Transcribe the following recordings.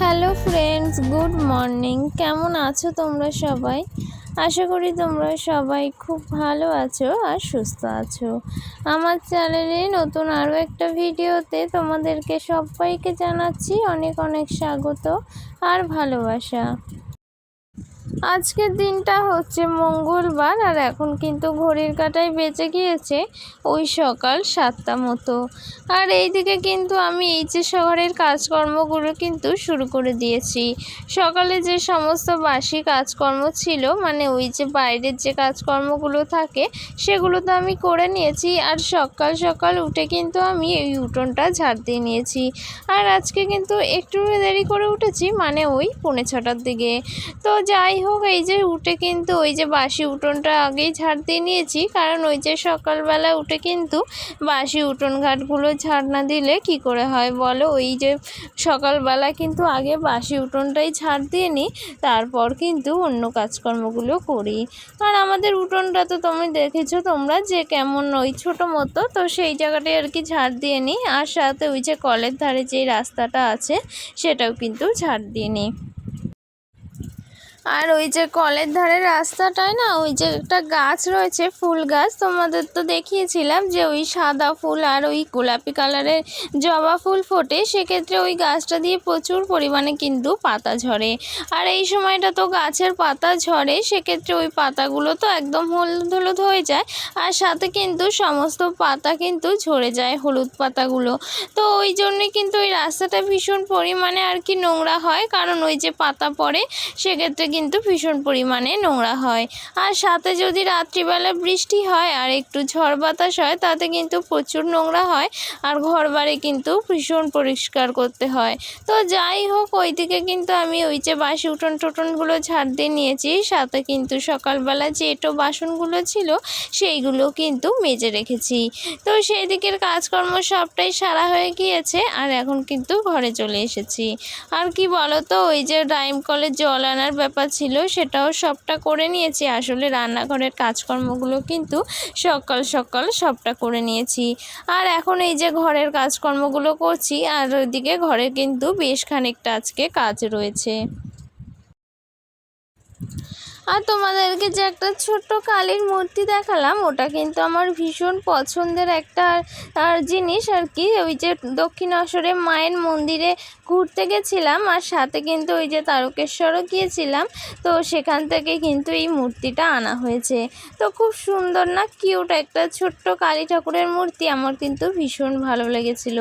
Hello friends, good morning. কেমন আছো তোমরা সবাই? আশা করি তোমরা সবাই খুব ভালো আছো আর সুস্থ আছো। আমার চ্যানেলে নতুন আরও একটা ভিডিওতে তোমাদেরকে সবাইকে জানাচ্ছি অনেক অনেক স্বাগত আর ভালোবাসা। আজকের দিনটা হচ্ছে মঙ্গলবার আর এখন কিন্তু ঘড়ির কাঁটায় বেঁচে গিয়েছে ওই সকাল সাতটা মতো। আর এইদিকে কিন্তু আমি এই যে শহরের কাজকর্মগুলো কিন্তু শুরু করে দিয়েছি। সকালে যে সমস্ত বাসি কাজকর্ম ছিল মানে ওই যে বাইরের যে কাজকর্মগুলো থাকে, সেগুলো তো আমি করে নিয়েছি আর সকাল সকাল উঠে কিন্তু আমি এই উঠোনটা ঝাড় দিয়ে নিয়েছি। আর আজকে কিন্তু একটু দেরি করে উঠেছি মানে ওই পৌনে ছটার দিকে। তো যাই হোক, এই যে উঠে কিন্তু ওই যে বাসি উঠোনটা আগেই ঝাড় দিয়ে নিয়েছি। কারণ ওই যে সকালবেলা উঠে কিন্তু বাসি উঠোন ঘাটগুলো ঝাড় না দিলে কি করে হয় বলো? ওই যে সকালবেলা কিন্তু আগে বাসি উঠোনটাই ঝাড় দিয়ে নিই, তারপর কিন্তু অন্য কাজকর্মগুলো করি। আর আমাদের উঠোনটা তো তুমি দেখেছ, তোমরা যে কেমন ওই ছোটো মতো, তো সেই জায়গাটায় আর কি ঝাড় দিয়ে নিই। আর সাথে ওই যে কলের ধারে যে রাস্তাটা আছে, সেটাও কিন্তু ঝাড় দিয়ে নিই। আর ওই যে কলের ধারে রাস্তাটায় না, ওই যে একটা গাছ রয়েছে, ফুল গাছ। তোমাদের তো দেখিয়েছিলাম যে ওই সাদা ফুল আর ওই গোলাপি কালারের জবা ফুল ফোটে। সেক্ষেত্রে ওই গাছটা দিয়ে প্রচুর পরিমাণে কিন্তু পাতা ঝরে। আর এই সময়টা তো গাছের পাতা ঝরে, সেক্ষেত্রে ওই পাতাগুলো তো একদম হলুদ হলুদ হয়ে যায়। আর সাথে কিন্তু সমস্ত পাতা কিন্তু ঝরে যায় হলুদ পাতাগুলো। তো ওই জন্যে কিন্তু ওই রাস্তাটা ভীষণ পরিমাণে আর কি নোংরা হয়, কারণ ওই যে পাতা পড়ে, সেক্ষেত্রে কিন্তু ভীষণ পরিমাণে নোংরা হয়। আর সাথে যদি রাত্রিবেলা বৃষ্টি হয় আর একটু ঝড় বাতাস হয়, তাতে কিন্তু প্রচুর নোংরা হয় আর ঘর বাড়ি কিন্তু ভীষণ পরিষ্কার করতে হয়। তো যাই হোক, ওইদিকে কিন্তু আমি ওই যে বাসি উঠোন টুটনগুলো ঝাড় দিয়ে নিয়েছি, সাথে কিন্তু সকালবেলা যে এটো বাসনগুলো ছিল, সেইগুলো কিন্তু মেজে রেখেছি। তো সেই দিকের কাজকর্ম সবটাই সারা হয়ে গিয়েছে আর এখন কিন্তু ঘরে চলে এসেছি। আর কি বলো তো ওই যে ডাইম কলের জল আনার ব্যাপার ছিল সেটাও সবটা করে নিয়েছি। আসলে রান্নাঘরের কাজকর্মগুলো কিন্তু সকাল সকাল সবটা করে নিয়েছি। আর এখন এই যে ঘরের কাজকর্মগুলো করছি, আর ওইদিকে ঘরে কিন্তু বেশ খানিকটা আজকে কাজ রয়েছে। আর তোমাদেরকে যে একটা ছোট্ট কালীর মূর্তি দেখালাম, ওটা কিন্তু আমার ভীষণ পছন্দের একটা আর জিনিস আর কি। ওই যে দক্ষিণেশ্বরে মায়ের মন্দিরে ঘুরতে গেছিলাম আর সাথে কিন্তু ওই যে তারকেশ্বরও গিয়েছিলাম। তো সেখান থেকে কিন্তু এই মূর্তিটা আনা হয়েছে। তো খুব সুন্দর না কিউট একটা ছোট্ট কালী ঠাকুরের মূর্তি, আমার কিন্তু ভীষণ ভালো লেগেছিল।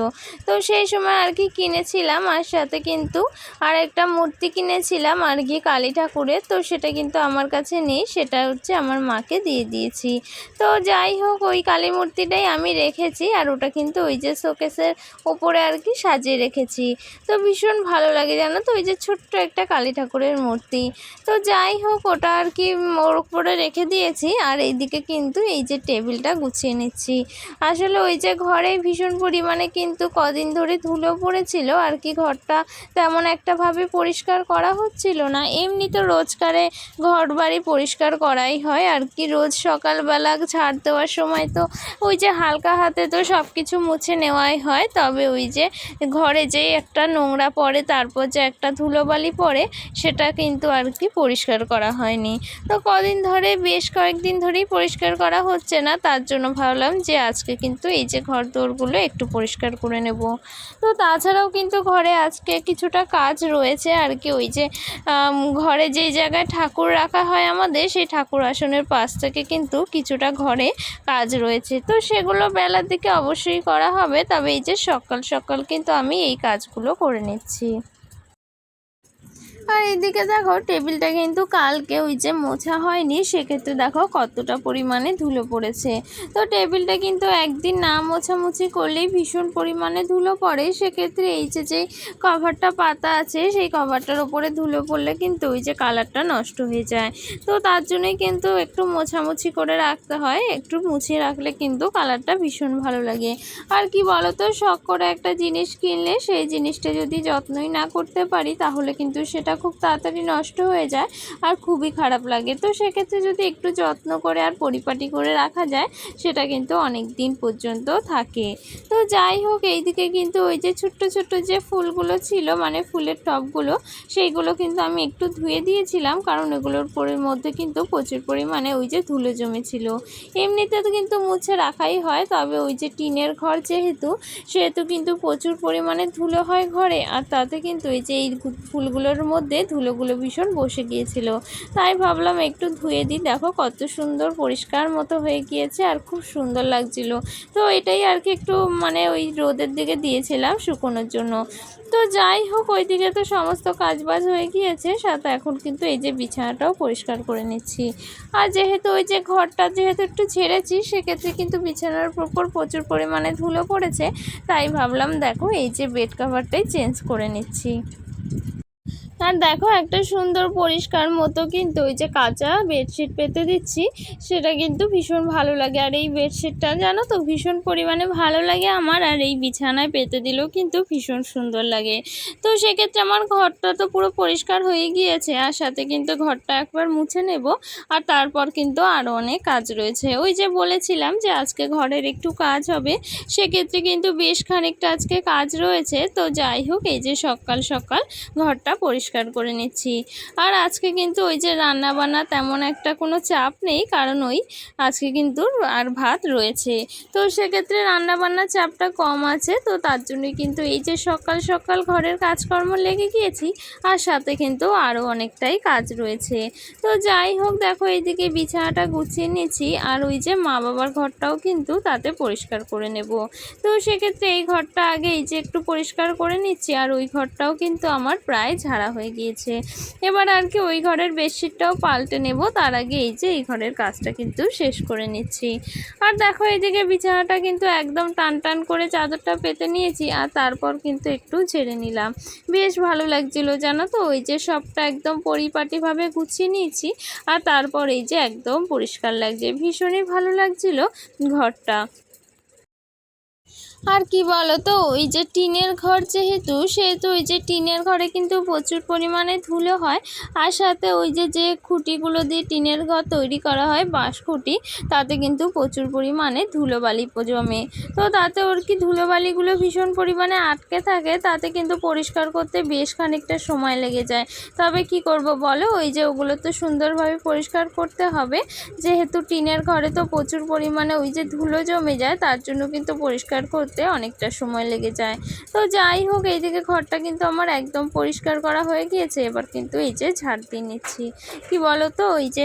তো সেই সময় আর কি কিনেছিলাম আর সাথে কিন্তু আর একটা মূর্তি কিনেছিলাম আর কি কালী ঠাকুরের, তো সেটা কিন্তু আমার কাছে নেই, সেটা হচ্ছে আমার মাকে দিয়ে দিয়েছি। তো যাই হোক, ওই কালী মূর্তিটাই আমি রেখেছি আর ওটা কিন্তু ওই যে শোকেসের ওপরে আর কি সাজিয়ে রেখেছি। তো ভীষণ ভালো লাগে, জানো তো? ওই যে ছোট্ট একটা কালী ঠাকুরের মূর্তি। তো যাই হোক, ওটা আর কি ওর উপরে রেখে দিয়েছি আর এইদিকে কিন্তু এই যে টেবিলটা গুছিয়ে নিচ্ছি। আসলে ওই যে ঘরে ভীষণ পরিমাণে কিন্তু কদিন ধরে ধুলো পড়েছিল, আর কি ঘরটা তেমন একটাভাবে পরিষ্কার করা হচ্ছিল না। এমনি তো রোজকারে ঘর বাড়ি পরিষ্কার করাই হয়, আর কি রোজ সকালবেলা ঝাড় দেওয়ার সময় তো ওই যে হালকা হাতে তো সব কিছু মুছে নেওয়াই হয়, তবে ওই যে ঘরে যে একটা নোংরা পড়ে, তারপর যে একটা ধুলোবালি পড়ে, সেটা কিন্তু আর কি পরিষ্কার করা হয়নি। তো কদিন ধরে বেশ কয়েকদিন ধরেই পরিষ্কার করা হচ্ছে না, তার জন্য ভাবলাম যে আজকে কিন্তু এই যে ঘর দোরগুলো একটু পরিষ্কার করে নেব। তো তাছাড়াও কিন্তু ঘরে আজকে কিছুটা কাজ রয়েছে, আর কি ওই যে ঘরে যেই জায়গায় ঠাকুর রাখা হয় আমাদের, সেই ঠাকুর আসনের পাশ থেকে কিন্তু কিছুটা ঘরে কাজ রয়েছে। তো সেগুলো বেলার দিকে অবশ্যই করা হবে, তবে এই যে সকাল সকাল কিন্তু আমি এই কাজগুলো করে নিচ্ছি। আর এদিকে দেখো, টেবিলটা কিন্তু কালকে ওই যে মোছা হয়নি, সেক্ষেত্রে দেখো কতটা পরিমাণে ধুলো পড়েছে। তো টেবিলটা কিন্তু একদিন না মোছামুছি করলেই ভীষণ পরিমাণে ধুলো পড়ে, সেক্ষেত্রে এই যে যে কভারটা পাতা আছে, সেই কভারটার ওপরে ধুলো পড়লে কিন্তু ওই যে কালারটা নষ্ট হয়ে যায়। তো তার জন্যই কিন্তু একটু মোছামুছি করে রাখতে হয়, একটু মুছিয়ে রাখলে কিন্তু কালারটা ভীষণ ভালো লাগে। আর কি বলো তো শখ করে একটা জিনিস কিনলে সেই জিনিসটা যদি যত্নই না করতে পারি, তাহলে কিন্তু সেটা খুব তাড়াতাড়ি নষ্ট হয়ে যায় আর খুবই খারাপ লাগে। তো সেক্ষেত্রে যদি একটু যত্ন করে আর পরিপাটি করে রাখা যায়, সেটা কিন্তু অনেক দিন পর্যন্ত থাকে। তো যাই হোক, এইদিকে কিন্তু ওই যে ছোট্ট ছোট্ট যে ফুলগুলো ছিল মানে ফুলের টবগুলো, সেইগুলো কিন্তু আমি একটু ধুয়ে দিয়েছিলাম, কারণ এগুলোর মধ্যে কিন্তু প্রচুর পরিমাণে ওই যে ধুলো জমেছিল। এমনিতে তো কিন্তু মুছে রাখাই হয়, তবে ওই যে টিনের ঘর যেহেতু, সেহেতু কিন্তু প্রচুর পরিমাণে ধুলো হয় ঘরে, আর তাতে কিন্তু এই যে এই ফুলগুলোর মধ্যে ধুলোগুলো ভীষণ বসে গিয়েছিল। তাই ভাবলাম একটু ধুয়ে দিই। দেখো কত সুন্দর পরিষ্কার মতো হয়ে গিয়েছে আর খুব সুন্দর লাগছিল। তো এটাই আর কি একটু মানে ওই রোদের দিকে দিয়েছিলাম শুকোনোর জন্য। তো যাই হোক, ওইদিকে তো সমস্ত কাজবাজ হয়ে গিয়েছে। সাথে এখন কিন্তু এই যে বিছানাটাও পরিষ্কার করে নিচ্ছি। আর যেহেতু ওই যে ঘরটা যেহেতু একটু ছেড়েছি, সেক্ষেত্রে কিন্তু বিছানার উপর প্রচুর পরিমাণে ধুলো পড়েছে। তাই ভাবলাম, দেখো এই যে বেড কাভারটাই চেঞ্জ করে নিচ্ছি। আর দেখো একটা সুন্দর পরিষ্কার মতো কিন্তু ওই যে কাঁচা বেডশিট পেতে দিচ্ছি, সেটা কিন্তু ভীষণ ভালো লাগে। আর এই বেডশিটটা জানো তো ভীষণ পরিমাণে ভালো লাগে আমার, আর এই বিছানায় পেতে দিলেও কিন্তু ভীষণ সুন্দর লাগে। তো সেক্ষেত্রে আমার ঘরটা তো পুরো পরিষ্কার হয়ে গিয়েছে, আর সাথে কিন্তু ঘরটা একবার মুছে নেব, আর তারপর কিন্তু আরও অনেক কাজ রয়েছে। ওই যে বলেছিলাম যে আজকে ঘরের একটু কাজ হবে, সেক্ষেত্রে কিন্তু বেশ খানিকটা আজকে কাজ রয়েছে। তো যাই হোক, এই যে সকাল সকাল ঘরটা পরিষ্কার করে নিচ্ছি। আর আজকে কিন্তু ওই যে রান্না বান্না তেমন একটা কোনো চাপ নেই, কারণ ওই আজকে কিন্তু আর ভাত রয়েছে। তো সেক্ষেত্রে রান্না বান্নার চাপটা কম আছে, তো তার জন্যই কিন্তু এই যে সকাল সকাল ঘরের কাজকর্ম লেগে গিয়েছি, আর সাথে কিন্তু আরও অনেকটাই কাজ রয়েছে। তো যাই হোক, দেখো এইদিকে বিছানাটা গুছিয়ে নিচ্ছি আর ওই যে মা বাবার ঘরটাও কিন্তু তাতে পরিষ্কার করে নেব। তো সেক্ষেত্রে এই ঘরটা আগে এই যে একটু পরিষ্কার করে নিচ্ছি, আর ওই ঘরটাও কিন্তু আমার প্রায় ঝাড়া হয়ে গিয়েছে। এবার আর কি ওই ঘরের বেডশিটটাও পাল্টে নেব। তার আগে এই যে এই ঘরের কাজটা কিন্তু শেষ করে নিচ্ছি। আর দেখো এইদিকে বিছানাটা কিন্তু একদম টান টান করে চাদরটা পেতে নিয়েছি আর তারপর কিন্তু একটু ঝেড়ে নিলাম। বেশ ভালো লাগছিল জানো তো? ওই যে সবটা একদম পরিপাটিভাবে গুছিয়ে নিয়েছি আর তারপর এই যে একদম পরিষ্কার লাগছে। ভীষণই ভালো লাগছিল ঘরটা। আর কি বলো তো ওই যে টিনের ঘর যেহেতু, সেহেতু ওই যে টিনের ঘরে কিন্তু প্রচুর পরিমাণে ধুলো হয়। আর সাথে ওই যে যে খুঁটিগুলো দিয়ে টিনের ঘর তৈরি করা হয় বাঁশ খুঁটি তাতে কিন্তু প্রচুর পরিমাণে ধুলোবালি জমে। তো তাতে ওর কি ধুলোবালিগুলো ভীষণ পরিমাণে আটকে থাকে, তাতে কিন্তু পরিষ্কার করতে বেশ খানিকটা সময় লেগে যায়। তবে কি করব বলো, ওই যে ওগুলো তো সুন্দরভাবে পরিষ্কার করতে হবে। যেহেতু টিনের ঘরে তো প্রচুর পরিমাণে ওই যে ধুলো জমে যায়, তার জন্য কিন্তু পরিষ্কার করতে করতে অনেকটা সময় লেগে যায়। তো যাই হোক, এইদিকে ঘরটা কিন্তু আমার একদম পরিষ্কার করা হয়ে গিয়েছে। এবার কিন্তু এই যে ঝাড় দিয়ে নিচ্ছি। কি বলো তো ওই যে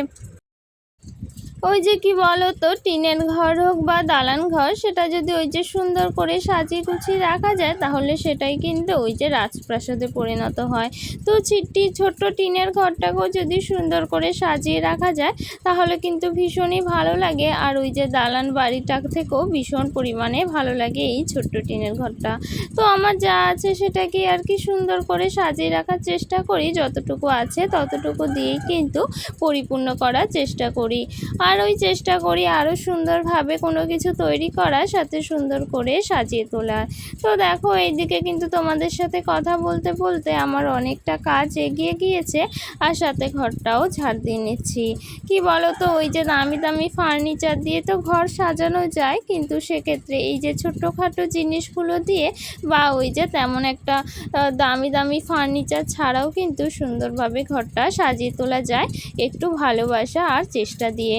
ওই যে কি বলো তো, টিনের ঘর হোক বা দালান ঘর, সেটা যদি ওই যে সুন্দর করে সাজিয়ে গুছিয়ে রাখা যায়, তাহলে সেটাই কিন্তু ওই যে রাজপ্রাসাদে পরিণত হয়। তো ছিট্টি ছোট্ট টিনের ঘরটাকেও যদি সুন্দর করে সাজিয়ে রাখা যায়, তাহলে কিন্তু ভীষণই ভালো লাগে। আর ওই যে দালান বাড়িটা থেকেও ভীষণ পরিমাণে ভালো লাগে এই ছোট্ট টিনের ঘরটা। তো আমার যা আছে সেটাকে আর কি সুন্দর করে সাজিয়ে রাখার চেষ্টা করি, যতটুকু আছে ততটুকু দিয়েই কিন্তু পরিপূর্ণ করার চেষ্টা করি। আর ওই চেষ্টা করি আরও সুন্দরভাবে কোনো কিছু তৈরি করার, সাথে সুন্দর করে সাজিয়ে তোলার। তো দেখো, এইদিকে কিন্তু তোমাদের সাথে কথা বলতে বলতে আমার অনেকটা কাজ এগিয়ে গিয়েছে আর সাথে ঘরটাও ঝাড় দিয়ে নিচ্ছি। কি বলো তো ওই যে দামি দামি ফার্নিচার দিয়ে তো ঘর সাজানো যায়, কিন্তু সেক্ষেত্রে এই যে ছোট্টখাটো জিনিসগুলো দিয়ে বা ওই যে তেমন একটা দামি দামি ফার্নিচার ছাড়াও কিন্তু সুন্দরভাবে ঘরটা সাজিয়ে তোলা যায়, একটু ভালোবাসা আর চেষ্টা দিয়ে।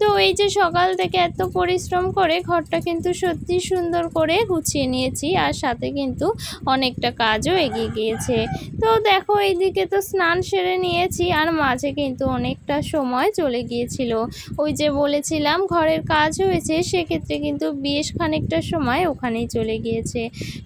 তো এই যে সকাল থেকে এত পরিশ্রম করে ঘরটা কিন্তু সত্যি সুন্দর করে গুছিয়ে নিয়েছি, আর সাথে কিন্তু অনেকটা কাজও এগিয়ে গিয়েছে। তো দেখো, এইদিকে তো স্নান সেরে নিয়েছি, আর মাঝে কিন্তু অনেকটা সময় চলে গিয়েছিল। ওই যে বলেছিলাম, ঘরের কাজ হয়েছে, সেক্ষেত্রে কিন্তু বেশ খানিকটা সময় ওখানেই চলে গিয়েছে।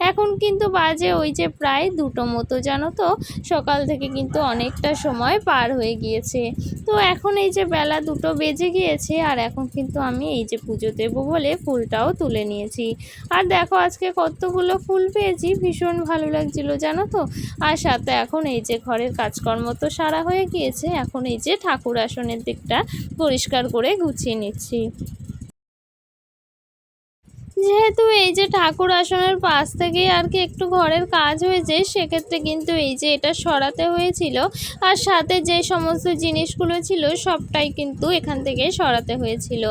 এখন কিন্তু বাজে ওই যে প্রায় দুটো মতো, জানো তো? সকাল থেকে কিন্তু অনেকটা সময় পার হয়ে গিয়েছে। তো এখন এই যে বেলা দুটো বেজে গিয়েছে আর এখন কিন্তু আমি এই যে পুজো দেবো বলে ফুলটাও তুলে নিয়েছি। আর দেখো আজকে কতগুলো ফুল পেয়েছি, ভীষণ ভালো লাগছিল, জানো তো? আর সাথে এখন এই যে ঘরের কাজকর্ম তো সারা হয়ে গিয়েছে, এখন এই যে ঠাকুর আসনের দিকটা পরিষ্কার করে গুছিয়ে নিচ্ছি। যেহেতু এই যে ঠাকুর আসনের পাশ থেকেই আর কি একটু ঘরের কাজ হয়েছে, সেক্ষেত্রে কিন্তু এই যে এটা সরাতে হয়েছিল আর সাথে যে সমস্ত জিনিসগুলো ছিল সবটাই কিন্তু এখান থেকে সরাতে হয়েছিল।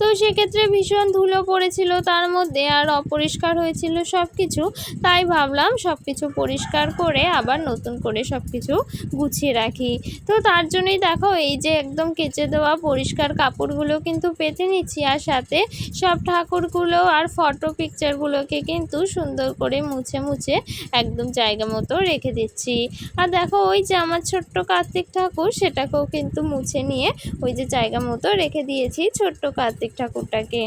তো সেক্ষেত্রে ভীষণ ধুলো পড়েছিল তার মধ্যে আর অপরিষ্কার হয়েছিল সব কিছু তাই ভাবলাম সব কিছু পরিষ্কার করে আবার নতুন করে সব কিছু গুছিয়ে রাখি। তো তার জন্যই দেখো এই যে একদম কেচে দেওয়া পরিষ্কার কাপড়গুলো কিন্তু পেতে নিচ্ছি আর সাথে সব ঠাকুরগুলো আর ফটো পিকচারগুলোকে কিন্তু সুন্দর করে মুছে মুছে একদম জায়গা মতো রেখে দিচ্ছি। আর দেখো ওই যে আমার ছোট্ট কার্তিক ঠাকুর, সেটাকেও কিন্তু মুছে নিয়ে ওই যে জায়গা মতো রেখে দিয়েছি ছোট্ট কার্তিক ঠাকুরটাকে।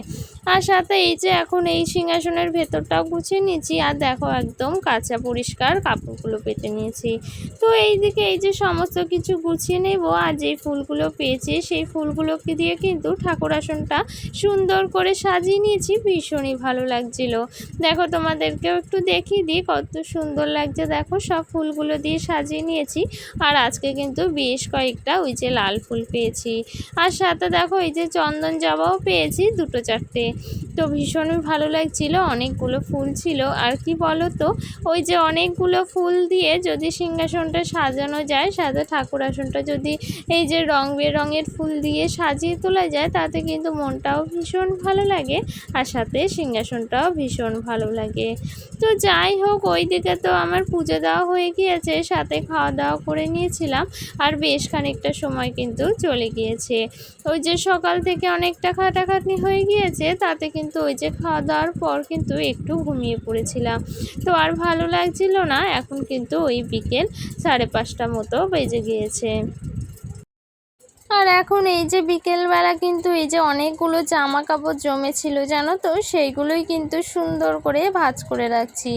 আর সাথে এই যে এখন এই সিংহাসনের ভেতরটাও গুছিয়ে নিয়েছি, আর দেখো একদম কাঁচা পরিষ্কার কাপড়গুলো পেতে নিয়েছি। তো এই দিকে এই যে সমস্ত কিছু গুছিয়ে নেব, আর যে ফুলগুলো পেয়েছি সেই ফুলগুলোকে দিয়ে কিন্তু ঠাকুর আসনটা সুন্দর করে সাজিয়ে নিয়েছি, ভীষণই ভালো লাগছিল। দেখো তোমাদেরকেও একটু দেখিয়ে দিই, কত সুন্দর লাগছে। দেখো সব ফুলগুলো দিয়ে সাজিয়ে নিয়েছি। আর আজকে কিন্তু বেশ কয়েকটা ওই যে লাল ফুল পেয়েছি। আর সাথে দেখো এই যে চন্দন জবাও পেয়েছি দুটো চারটে। তো ভীষণই ভালো লাগছিল, অনেকগুলো ফুল ছিল। আর কি বলো তো ওই যে অনেকগুলো ফুল দিয়ে যদি সিংহাসনটা সাজানো যায়, সাথে ঠাকুর আসনটা যদি এই যে রং বেরঙের ফুল দিয়ে সাজিয়ে তোলা যায়, তাতে কিন্তু মনটাও ভীষণ ভালো লাগে। আর সাথে সিংহাসনটাও ভীষণ ভালো লাগে। তো যাই হোক ওই দিকে তো আমার পুজো দেওয়া হয়ে গিয়েছে, সাথে খাওয়া দাওয়া করে নিয়েছিলাম আর বেশ খানিকটা সময় কিন্তু চলে গিয়েছে। ওই যে সকাল থেকে অনেকটা খাটাখাটনি হয়ে গিয়েছে, তাতে কিন্তু ওই যে খাওয়া দাওয়ার পর কিন্তু একটু ঘুমিয়ে পড়েছিলাম। তো আর ভালো লাগছিল না, এখন কিন্তু ওই বিকেল সাড়ে পাঁচটা মতো বেজে গিয়েছে। আর এখন এই যে বিকেলবেলা কিন্তু এই যে অনেকগুলো জামা কাপড় জমেছিল, জানো তো? সেইগুলোই কিন্তু সুন্দর করে ভাঁজ করে রাখছি।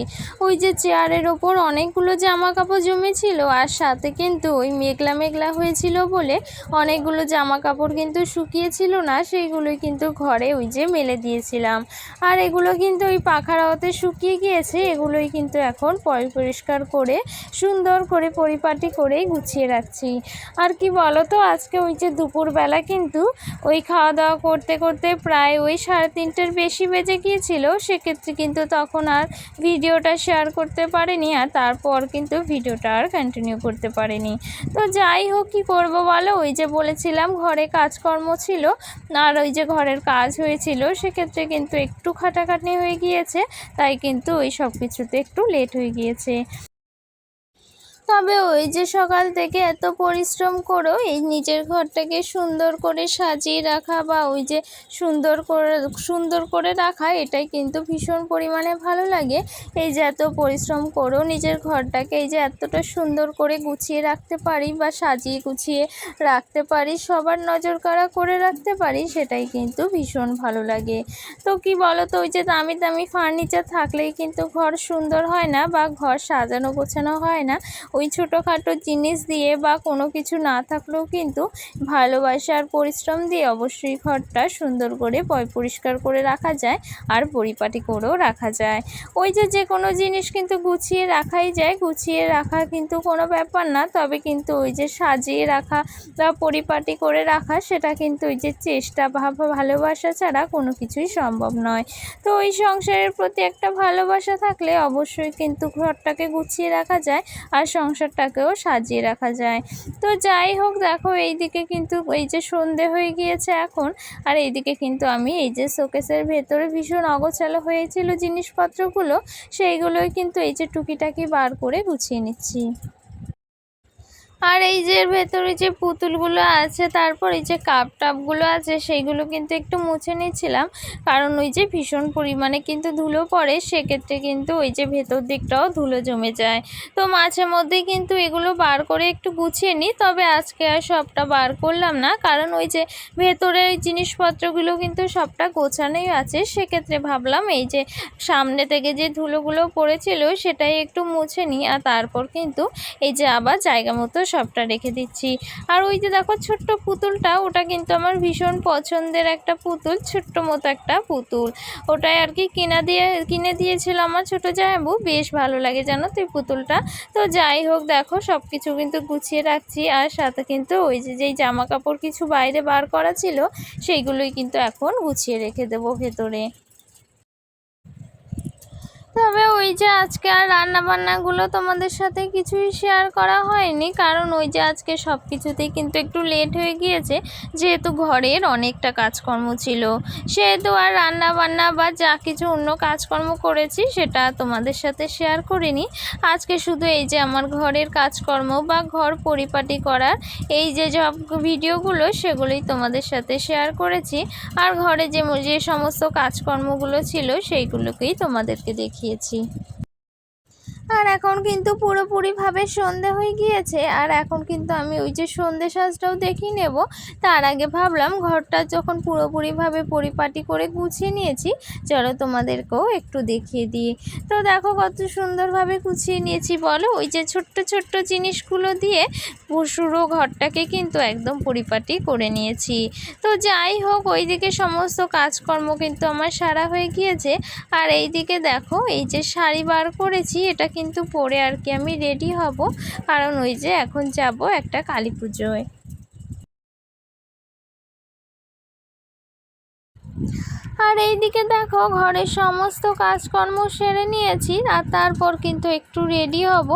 ওই যে চেয়ারের ওপর অনেকগুলো জামা কাপড় জমেছিল আর সাথে কিন্তু ওই মেঘলা মেঘলা হয়েছিল বলে অনেকগুলো জামা কাপড় কিন্তু শুকিয়েছিল না, সেইগুলোই কিন্তু ঘরে ওই যে মেলে দিয়েছিলাম। আর এগুলো কিন্তু ওই পাখার হাওয়াতে শুকিয়ে গিয়েছে, এগুলোই কিন্তু এখন পরিষ্কার করে সুন্দর করে পরিপাটি করে গুছিয়ে রাখছি। আর কি বলো তো, আজকে ওই যে দুপুরবেলা কিন্তু ওই খাওয়া দাওয়া করতে করতে প্রায় ওই সাড়ে তিনটের বেশি বেজে গিয়েছিল। সেক্ষেত্রে কিন্তু তখন আর ভিডিওটা শেয়ার করতে পারেনি আর তারপর কিন্তু ভিডিওটা আর কন্টিনিউ করতে পারেনি। তো যাই হোক, কী করব বলো? ওই যে বলেছিলাম ঘরে কাজকর্ম ছিল আর ওই যে ঘরের কাজ হয়েছিল, সেক্ষেত্রে কিন্তু একটু খাটাখাটনি হয়ে গিয়েছে, তাই কিন্তু ওই সব কিছুতে একটু লেট হয়ে গিয়েছে। তবে ওই যে সকাল থেকে এত পরিশ্রম করো এই নিজের ঘরটাকে সুন্দর করে সাজিয়ে রাখা বা ওই যে সুন্দর করে সুন্দর করে রাখা, এটাই কিন্তু ভীষণ পরিমাণে ভালো লাগে। এই যে এত পরিশ্রম করো নিজের ঘরটাকে এই যে এতটা সুন্দর করে গুছিয়ে রাখতে পারি বা সাজিয়ে গুছিয়ে রাখতে পারি, সবার নজর কাড়া করে রাখতে পারি, সেটাই কিন্তু ভীষণ ভালো লাগে। তো কি বলো তো ওই যে দামি দামি ফার্নিচার থাকলেই কিন্তু ঘর সুন্দর হয় না বা ঘর সাজানো গোছানো হয় না। ওই ছোটোখাটো জিনিস দিয়ে বা কোনো কিছু না থাকলেও কিন্তু ভালোবাসা আর পরিশ্রম দিয়ে অবশ্যই ঘরটা সুন্দর করে পরিষ্কার করে রাখা যায় আর পরিপাটি করেও রাখা যায়। ওই যে যে কোনো জিনিস কিন্তু গুছিয়ে রাখাই যায়, গুছিয়ে রাখা কিন্তু কোনো ব্যাপার না। তবে কিন্তু ওই যে সাজিয়ে রাখা বা পরিপাটি করে রাখা, সেটা কিন্তু ওই যে চেষ্টা বা ভালোবাসা ছাড়া কোনো কিছুই সম্ভব নয়। তো ওই সংসারের প্রতি একটা ভালোবাসা থাকলে অবশ্যই কিন্তু ঘরটাকে গুছিয়ে রাখা যায়। আর সংসারটাকেও সাজিয়ে রাখা যায়। তো যাই হোক, দেখো এইদিকে কিন্তু এই যে সন্ধে হয়ে গিয়েছে এখন, আর এইদিকে কিন্তু আমি এই যে শোকেসের ভেতরে ভীষণ অগোছালো হয়েছিল জিনিসপত্রগুলো, সেইগুলোই কিন্তু এই যে টুকিটাকি বার করে গুছিয়ে নিচ্ছি। আর এই যে ভেতরে যে পুতুলগুলো আছে, তারপর এই যে কাপ টাপগুলো আছে, সেইগুলো কিন্তু একটু মুছে নিচ্ছিলাম কারণ ওই যে ভীষণ পরিমাণে কিন্তু ধুলো পড়ে, সেক্ষেত্রে কিন্তু ওই যে ভেতর দিকটাও ধুলো জমে যায়। তো মাঝে মধ্যেই কিন্তু এগুলো বার করে একটু গুছিয়ে নিই, তবে আজকে আর সবটা বার করলাম না। কারণ ওই যে ভেতরের জিনিসপত্রগুলো কিন্তু সবটা গোছানোই আছে, সেক্ষেত্রে ভাবলাম এই যে সামনে থেকে যে ধুলোগুলো পড়েছিল, সেটাই একটু মুছে নিই। আর তারপর কিন্তু এই যে আবার জায়গা মতো সবটা রেখে দিচ্ছি। আর ওই যে দেখো ছোট্ট পুতুলটা, ওটা কিন্তু আমার ভীষণ পছন্দের একটা পুতুল, ছোট্ট মতো একটা পুতুল। ওটাই আর কি কিনা দিয়ে, কিনে দিয়েছিল আমার ছোটো জায়াবু বেশ ভালো লাগে জানো তো এই পুতুলটা। তো যাই হোক দেখো সব কিছু কিন্তু গুছিয়ে রাখছি। আর সাথে কিন্তু ওই যে যেই জামা কাপড় কিছু বাইরে বার করা ছিল, সেইগুলোই কিন্তু এখন গুছিয়ে রেখে দেবো ভেতরে। তবে ওই যে আজকে আর রান্না বান্নাগুলো তোমাদের সাথে কিছুই শেয়ার করা হয়নি, কারণ ওই যে আজকে সব কিছুতেই কিন্তু একটু লেট হয়ে গিয়েছে। যেহেতু ঘরের অনেকটা কাজকর্ম ছিল, সেহেতু আর রান্না বান্না বা যা কিছু অন্য কাজকর্ম করেছি সেটা তোমাদের সাথে শেয়ার করিনি। আজকে শুধু এই যে আমার ঘরের কাজকর্ম বা ঘর পরিপাটি করার এই যে সব ভিডিওগুলো, সেগুলোই তোমাদের সাথে শেয়ার করেছি। আর ঘরে যে যে সমস্ত কাজকর্মগুলো ছিল, সেইগুলোকেই তোমাদেরকে দেখিয়েছি আর এখন কিন্তু পুরোপুরিভাবে সন্ধে হয়ে গিয়েছে, আর এখন কিন্তু আমি ওই যে সন্ধে সাজটাও দেখিয়ে নেব। তার আগে ভাবলাম ঘরটা যখন পুরোপুরিভাবে পরিপাটি করে গুছিয়ে নিয়েছি, চলো তোমাদেরকেও একটু দেখিয়ে দিই। তো দেখো কত সুন্দরভাবে গুছিয়ে নিয়েছি, বলো? ওই যে ছোট্ট ছোট্ট জিনিসগুলো দিয়ে পুরো ঘরটাকে কিন্তু একদম পরিপাটি করে নিয়েছি। তো যাই হোক, ওইদিকে সমস্ত কাজকর্ম কিন্তু আমার সারা হয়ে গিয়েছে। আর এইদিকে দেখো, এই যে শাড়ি বার করেছি, এটা কিন্তু পরে আর কি আমি রেডি হব। কারণ ওই যে এখন যাব একটা কালী পুজোয়। আর এইদিকে দেখো, ঘরের সমস্ত কাজকর্ম সেরে নিয়েছি, আর তারপর কিন্তু একটু রেডি হব।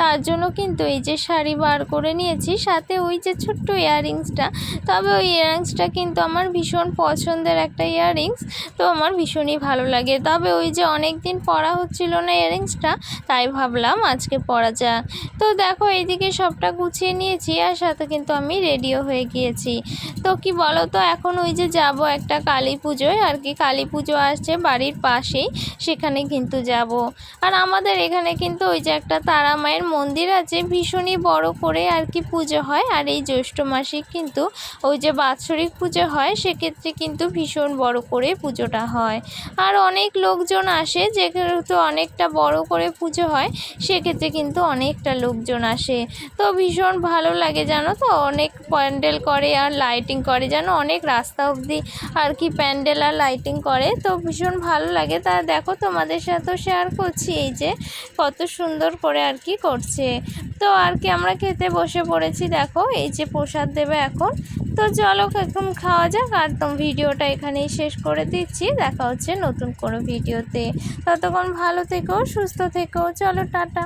তার জন্য কিন্তু এই যে শাড়ি বার করে নিয়েছি, সাথে ওই যে ছোট্ট ইয়াররিংসটা তবে ওই ইয়াররিংসটা কিন্তু আমার ভীষণ পছন্দের একটা ইয়াররিংস তো আমার ভীষণই ভালো লাগে। তবে ওই যে অনেক দিন পরা হচ্ছিল না ইয়াররিংসটা তাই ভাবলাম আজকে পরা যাক। তো দেখো, এইদিকে সবটা গুছিয়ে নিয়েছি, আর সাথে কিন্তু আমি রেডিও হয়ে গিয়েছি। তো কি বলো তো এখন ওই যে যাব একটা কালী পুজোয়, আর কি কালী পুজো আসছে বাড়ির পাশেই, সেখানে কিন্তু যাব। আর আমাদের এখানে কিন্তু ওই যে একটা তারা মায়ের মন্দির আছে, ভীষণই বড় করে আর কি পুজো হয়। আর এই জ্যৈষ্ঠ মাসে কিন্তু ওই যে বাৎসরিক পুজো হয়, সেক্ষেত্রে কিন্তু ভীষণ বড় করে পুজোটা হয়। আর অনেক লোকজন আসে, যেহেতু অনেকটা বড় করে পুজো হয়, সেক্ষেত্রে কিন্তু অনেকটা লোকজন আসে। তো ভীষণ ভালো লাগে জানো তো, অনেক প্যান্ডেল করে আর লাইটিং করে, যেন অনেক রাস্তা অবধি আর কি প্যান্ডেল আর লাইটিং করে, তো ভীষণ ভালো লাগে। তা দেখো তোমাদের সাথেও শেয়ার করছি এই যে, কত সুন্দর করে আর কি করছে। তো আর কি আমরা খেতে বসে পড়েছি, দেখো, এই যে প্রসাদ দেবে এখন। তো চলো এখন খাওয়া যাক, আর তো ভিডিওটা এখানেই শেষ করে দিচ্ছি। দেখা হচ্ছে নতুন কোনো ভিডিওতে। ততক্ষণ ভালো থেকো, সুস্থ থেকো, চলো টাটা।